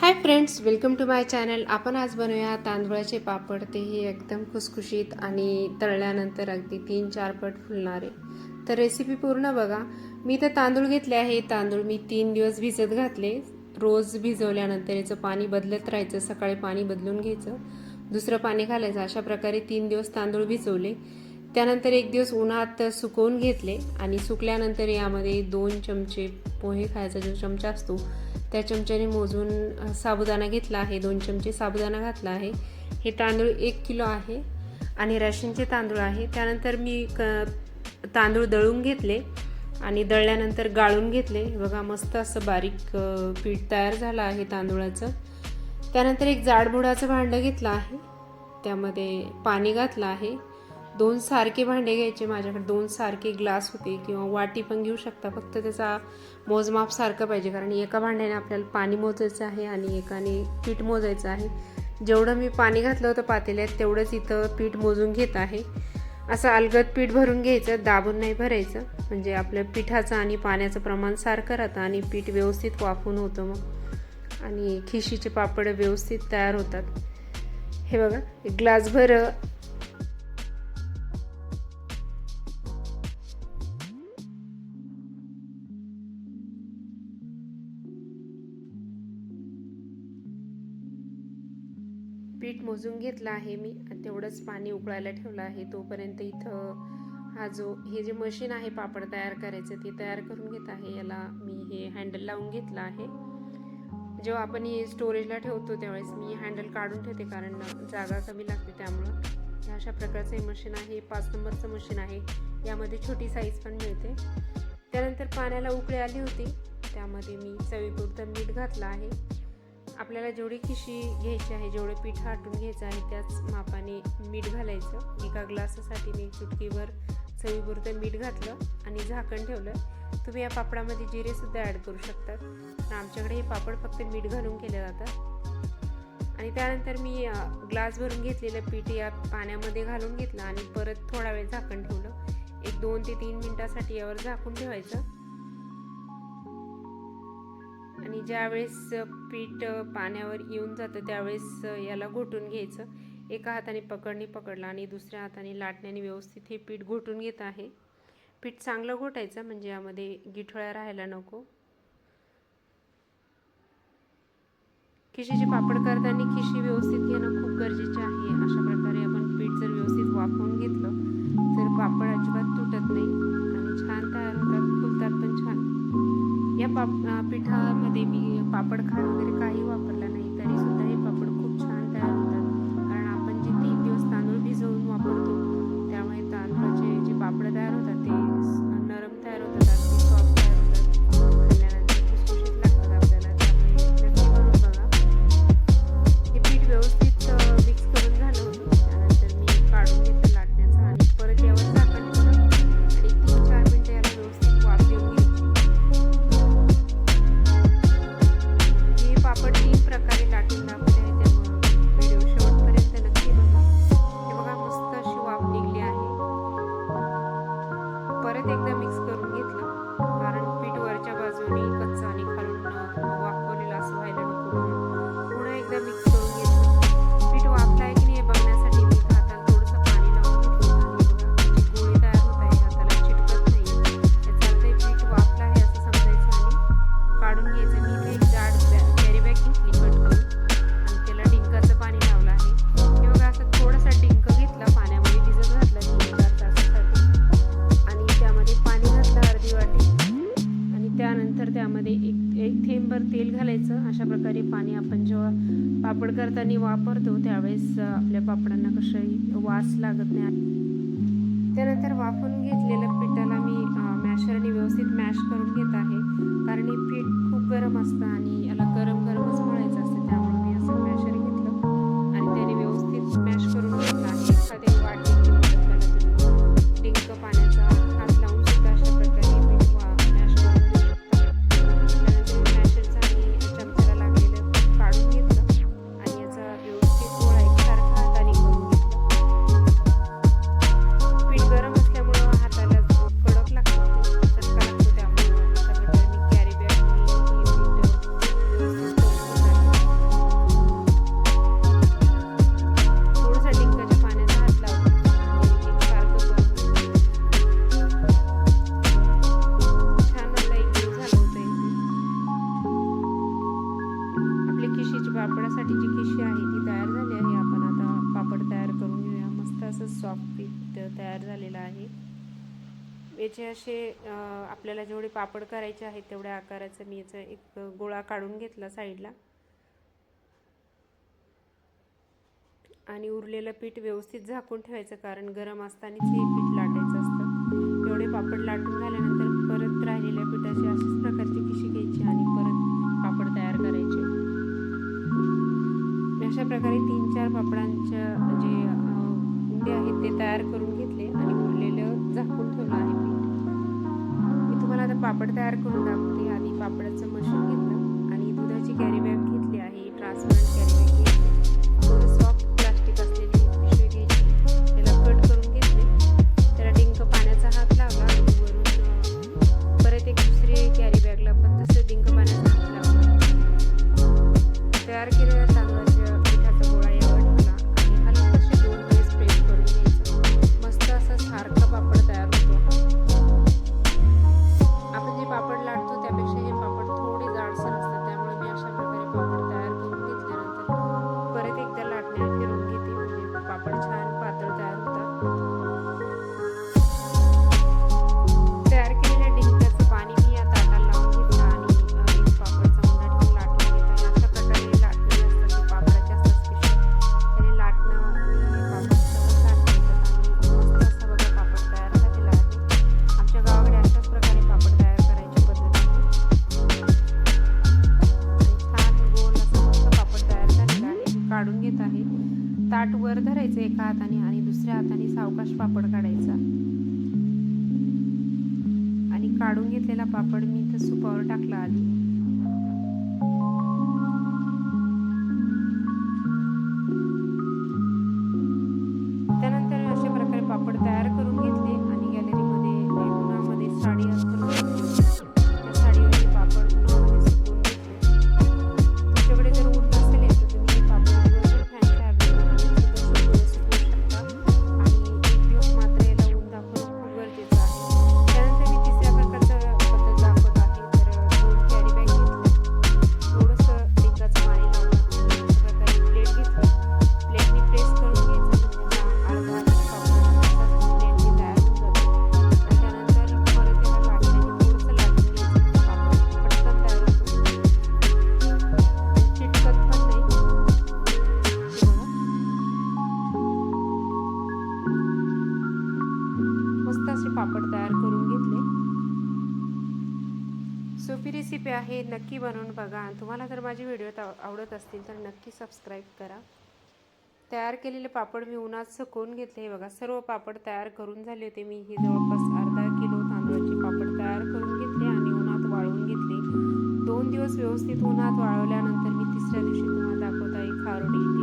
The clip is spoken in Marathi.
Hi friends welcome to my channel. आपण आज बनवूया तांदूळाचे पापड. तेही एकदम खुसखुशीत आणि तळल्यानंतर अगदी तीन चार पट फुलणारे. तर रेसिपी पूर्ण बघा. मी तर तांदूळ घेतले आहे. तांदूळ मी तीन दिवस भिजत घातले. रोज भिजवल्यानंतर याचं पाणी बदलत राहायचं. सकाळी पाणी बदलून घ्यायचं. दुसरं पाणी घालायचं. अशा प्रकारे तीन दिवस तांदूळ भिजवले. त्यानंतर एक दिवस उन्हात सुकवून घेतले आणि सुकल्यानंतर यामध्ये दोन चमचे पोहे खायचा जो चमचा असतो त्या चमच्याने मोजून साबुदाणा घेतला आहे. दोन चमचे साबुदाणा घातला आहे. हे तांदूळ एक किलो आहे आणि राशनचे तांदूळ आहे. त्यानंतर मी क तांदूळ दळून घेतले आणि दळल्यानंतर गाळून घेतले. बघा मस्त असं बारीक पीठ तयार झालं आहे तांदूळाचं. त्यानंतर एक जाडबुडाचं भांडं घेतलं आहे. त्यामध्ये पाणी घातलं आहे. दोन सारखे भांडे घ्यायचे माझ्याकडे दोन सारखे ग्लास होते किंवा वाटी पण घेऊ शकता. फक्त त्याचा मोजमाप सारखं पाहिजे कारण एका भांड्याने आपल्याला पाणी मोजायचं आहे आणि एकाने पीठ मोजायचं आहे. जेवढं मी पाणी घातलं होतं पातेल्यात तेवढंच इथं पीठ मोजून घेत आहे. असं अलगद पीठ भरून घ्यायचं दाबून नाही भरायचं. म्हणजे आपल्या पिठाचं आणि पाण्याचं प्रमाण सारखं राहतं आणि पीठ व्यवस्थित वाफून होतं मग. आणि खिशीचे पापड व्यवस्थित तयार होतात. हे बघा एक ग्लासभर पीठ मोजून घेतलं आहे मी. आणि तेवढंच पाणी उकळायला ठेवलं आहे. तोपर्यंत इथं हा जो हे जे मशीन आहे पापड तयार करायचं ते तयार करून घेत आहे. याला मी हे हँडल लावून घेतलं आहे. जेव्हा आपण हे स्टोरेजला ठेवतो त्यावेळेस मी हँडल काढून ठेवते कारण जागा कमी लागते त्यामुळं. अशा प्रकारचं हे मशीन आहे. पाच नंबरचं मशीन आहे. यामध्ये छोटी साईज पण मिळते. त्यानंतर पाण्याला उकळी आली होती. त्यामध्ये मी चवीपुरतं मीठ घातलं आहे. आपल्याला जेवढी खिशी घ्यायची आहे जेवढे पीठ हाटून घ्यायचं आहे त्याच मापाने मीठ घालायचं. एका ग्लासासाठी मी चुटकीवर चवीपुरतं मीठ घातलं आणि झाकण ठेवलं. तुम्ही या पापडामध्ये जिरेसुद्धा ॲड करू शकतात पण आमच्याकडे हे पापड फक्त मीठ घालून केले जातात. आणि त्यानंतर मी ग्लास भरून घेतलेलं पीठ या पाण्यामध्ये घालून घेतलं आणि परत थोडा वेळ झाकण ठेवलं. एक दोन ते तीन मिनटासाठी यावर झाकून ठेवायचं. आणि ज्यावेळेस पीठ पाण्यावर येऊन जातं त्यावेळेस याला घोटून घ्यायचं. एका हाताने पकडणे पकडला आणि दुसऱ्या हाताने लाटण्याने व्यवस्थित हे पीठ घोटून घेत आहे. पीठ चांगलं घोटायचं म्हणजे यामध्ये गिठोळ्या राहायला नको. खिशीचे पापड करताना खिशी व्यवस्थित घेणं खूप गरजेचे आहे. अशा प्रकारे आपण पीठ जर व्यवस्थित वाफवून घेतलं तर पापड अजिबात तुटत नाही. या पाप पिठामध्ये मी पापड खार वगैरे काही वापरला नाही तरी सुद्धा हे घालायचं अशा प्रकारे पाणी आपण जेव्हा पापड करताना वापरतो त्यावेळेस आपल्या पापडांना कसंही वास लागत नाही. त्यानंतर वाफून घेतलेल्या पिठाला मी मॅशरने व्यवस्थित मॅश करून घेत आहे. कारण हे पीठ खूप गरम असतं आणि याला गरम गरमच मळायचं असतं. याचे असे आपल्याला जेवढे पापड करायचे आहेत तेवढ्या आकाराचं मी याचा एक गोळा काढून घेतला साईडला. आणि उरलेलं पीठ व्यवस्थित झाकून ठेवायचं कारण गरम असतानाच हे पीठ लाटायचं असतं. एवढे पापड लाटून झाल्यानंतर परत राहिलेल्या पिठाची अशाच प्रकारची किशी घ्यायची आणि परत पापड तयार करायचे. अशा प्रकारे तीन चार पापडांच्या जे उंडे आहेत ते तयार करून घेतले आणि पापड तयार करून दाखवते. आधी पापडाचं मशीन घेतलं आणि दुधाची कॅरी बॅग घेतली आहे. ट्रान्सफर वर धरायचं एका हाताने आणि दुसऱ्या हाताने सावकाश पापड काढायचा. आणि काढून घेतलेला पापड मी इथं सुपावर टाकला आधी. बनवून बघा. आणि तुम्हाला जर माझे व्हिडिओ आवडत असतील तर नक्की सबस्क्राईब करा. तयार केलेले पापड मी उन्हात सुकवून घेतले. हे बघा सर्व पापड तयार करून झाले होते मी. ही जवळपास अर्धा किलो तांदळाचे पापड तयार करून घेतले आणि उन्हात वाळवून घेतले. दोन दिवस व्यवस्थित उन्हात वाळवल्यानंतर मी तिसऱ्या दिवशी तुम्हाला दाखवत आहे खारोडी.